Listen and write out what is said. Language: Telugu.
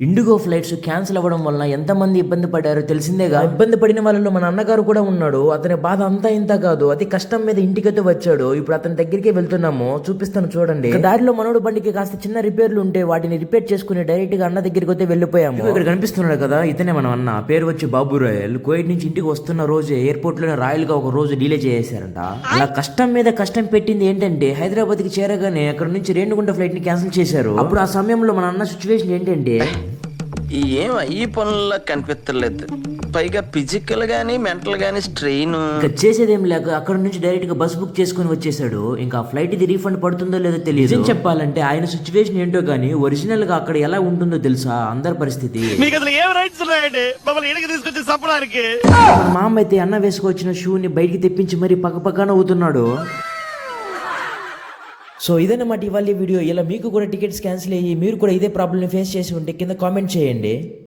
ఇండిగో ఫ్లైట్స్ క్యాన్సిల్ అవ్వడం వలన ఎంతమంది ఇబ్బంది పడ్డారో తెలిసిందేగా ఇబ్బంది పడిన వాళ్ళలో మన అన్నగారు కూడా ఉన్నాడు. అతని బాధ అంతా ఇంత కాదు. అతి కష్టం మీద ఇంటికైతే వచ్చాడు. ఇప్పుడు అతని దగ్గరికి వెళ్తున్నాము. చూపిస్తాను చూడండి. దారిలో మనోడు బండికి కాస్త చిన్న రిపేర్లు ఉంటే వాటిని రిపేర్ చేసుకుని డైరెక్ట్గా అన్న దగ్గరికి అయితే వెళ్ళిపోయాము. ఇక్కడ కనిపిస్తున్నాడు కదా ఇతనే మనం అన్న. పేరు వచ్చి బాబు రాయల్. కోయిట్ నుంచి ఇంటికి వస్తున్న రోజు ఎయిర్పోర్ట్లోనే రాయల్గా ఒక రోజు డీలే చేసేసారంట. అలా కష్టం మీద కష్టం పెట్టింది ఏంటంటే హైదరాబాద్కి చేరగానే అక్కడ నుంచి రేణుగుంట ఫ్లైట్ని క్యాన్సిల్ చేశారు. అప్పుడు ఆ సమయంలో మన అన్న సిచ్యువేషన్ ఏంటంటే ఏం ఈ పనుల్లో కనిపించలేదు పైగా ఫిజికల్ గానీ మెంటల్ గానీ స్ట్రెయిన్ ఇంకా చేసేదేం లేక అక్కడ నుంచి డైరెక్ట్గా బస్ బుక్ చేసుకుని వచ్చేసాడు. ఇంకా ఫ్లైట్ ఇది రీఫండ్ పడుతుందో లేదో తెలియదు. నిజం చెప్పాలంటే ఆయన సిచ్యువేషన్ ఏంటో గానీ ఒరిజినల్గా అక్కడ ఎలా ఉంటుందో తెలుసా? అందరి పరిస్థితి. మీకు అసలు ఏం రైట్స్ ఉన్నాయండి? మమ్మల్ని ఇంటికి తీసుకొచ్చి చంపడానికి. మన మామ అయితే అన్న వేసుకొచ్చిన షూని బయటికి తెప్పించి మరి పక్క పక్కన అవుతున్నాడు సో ఇదన్నమాట ఇవాళ వీడియో. ఇలా మీకు కూడా టికెట్స్ క్యాన్సిల్ అయ్యి మీరు కూడా ఇదే ప్రాబ్లమ్ ఫేస్ చేసి ఉంటే కింద కామెంట్ చేయండి.